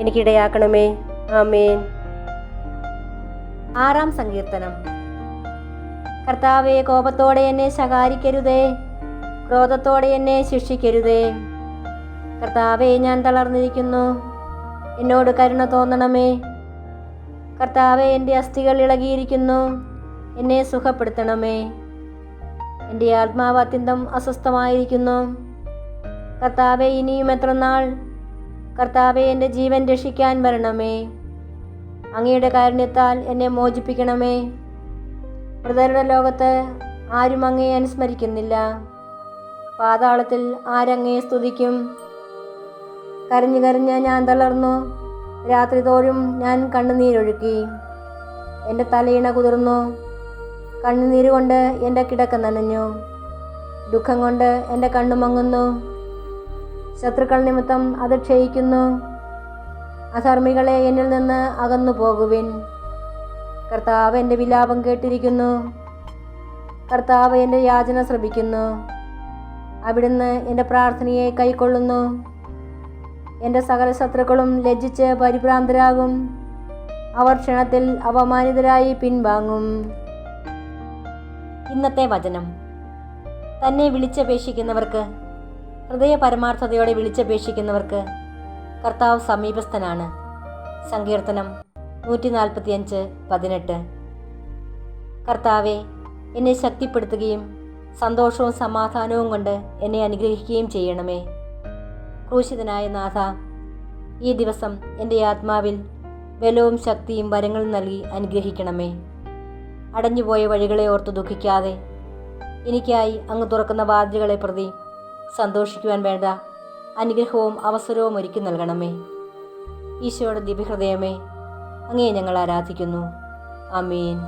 എനിക്കിടയാക്കണമേ. ആമേൻ. ആറാം സങ്കീർത്തനം. കർത്താവെ കോപത്തോടെ എന്നെ ശകാരിക്കരുതേ. ക്രോധത്തോടെ എന്നെ ശിക്ഷിക്കരുതേ. കർത്താവെ ഞാൻ തളർന്നിരിക്കുന്നു. എന്നോട് കരുണ തോന്നണമേ. കർത്താവെ എന്റെ അസ്ഥികൾ ഇളകിയിരിക്കുന്നു. എന്നെ സുഖപ്പെടുത്തണമേ. എന്റെ ആത്മാവ് അത്യന്തം അസ്വസ്ഥമായിരിക്കുന്നു. കർത്താവെ ഇനിയും എത്ര നാൾ കർത്താവെ എന്റെ ജീവൻ രക്ഷിക്കാൻ വരണമേ. അങ്ങയുടെ കാരുണ്യത്താൽ എന്നെ മോചിപ്പിക്കണമേ. മൃതരുടെ ലോകത്ത് ആരും അങ്ങയെ അനുസ്മരിക്കുന്നില്ല. പാതാളത്തിൽ ആരങ്ങയെ സ്തുതിക്കും. കരഞ്ഞു കരഞ്ഞ് ഞാൻ തളർന്നു. രാത്രി തോറും ഞാൻ കണ്ണുനീരൊഴുക്കി. എന്റെ തലയിണ കുതിർന്നു. കണ്ണുനീര് കൊണ്ട് എന്റെ കിടക്ക നനഞ്ഞു. ദുഃഖം കൊണ്ട് എന്റെ കണ്ണു മങ്ങുന്നു ശത്രുക്കൾ നിമിത്തം അത് ക്ഷയിക്കുന്നു. അധർമ്മികളെ എന്നിൽ നിന്ന് അകന്നു പോകുവിൻ. കർത്താവ് എന്റെ വിലാപം കേട്ടിരിക്കുന്നു. കർത്താവ് എന്റെ യാചന ശ്രമിക്കുന്നു. അവിടുന്ന് എന്റെ പ്രാർത്ഥനയെ കൈക്കൊള്ളുന്നു. എന്റെ സകല ശത്രുക്കളും ലജ്ജിച്ച് പരിഭ്രാന്തരാകും. അവർ ക്ഷണത്തിൽ അപമാനിതരായി പിൻവാങ്ങും. ഇന്നത്തെ വചനം. തന്നെ വിളിച്ചപേക്ഷിക്കുന്നവർക്ക് ഹൃദയ പരമാർത്ഥതയോടെ വിളിച്ചപേക്ഷിക്കുന്നവർക്ക് കർത്താവ് സമീപസ്ഥനാണ്. സങ്കീർത്തനം നൂറ്റി നാൽപ്പത്തിയഞ്ച് പതിനെട്ട്. കർത്താവെ എന്നെ ശക്തിപ്പെടുത്തുകയും സന്തോഷവും സമാധാനവും കൊണ്ട് എന്നെ അനുഗ്രഹിക്കുകയും ചെയ്യണമേ. ക്രൂശിതനായ നാഥ ഈ ദിവസം എന്റെ ആത്മാവിൽ ബലവും ശക്തിയും വരങ്ങളും നൽകി അനുഗ്രഹിക്കണമേ. അടഞ്ഞുപോയ വഴികളെ ഓർത്ത് ദുഃഖിക്കാതെ എനിക്കായി അങ്ങ് തുറക്കുന്ന വാതിലുകളെ പ്രതി സന്തോഷിക്കുവാൻ വേണ്ട. അനുഗ്രഹവും അവസരവും ഒരുക്കി നൽകണമേ. ഈശോയുടെ ദിവ്യഹൃദയമേ അങ്ങേ ഞങ്ങൾ ആരാധിക്കുന്നു. ആമീൻ.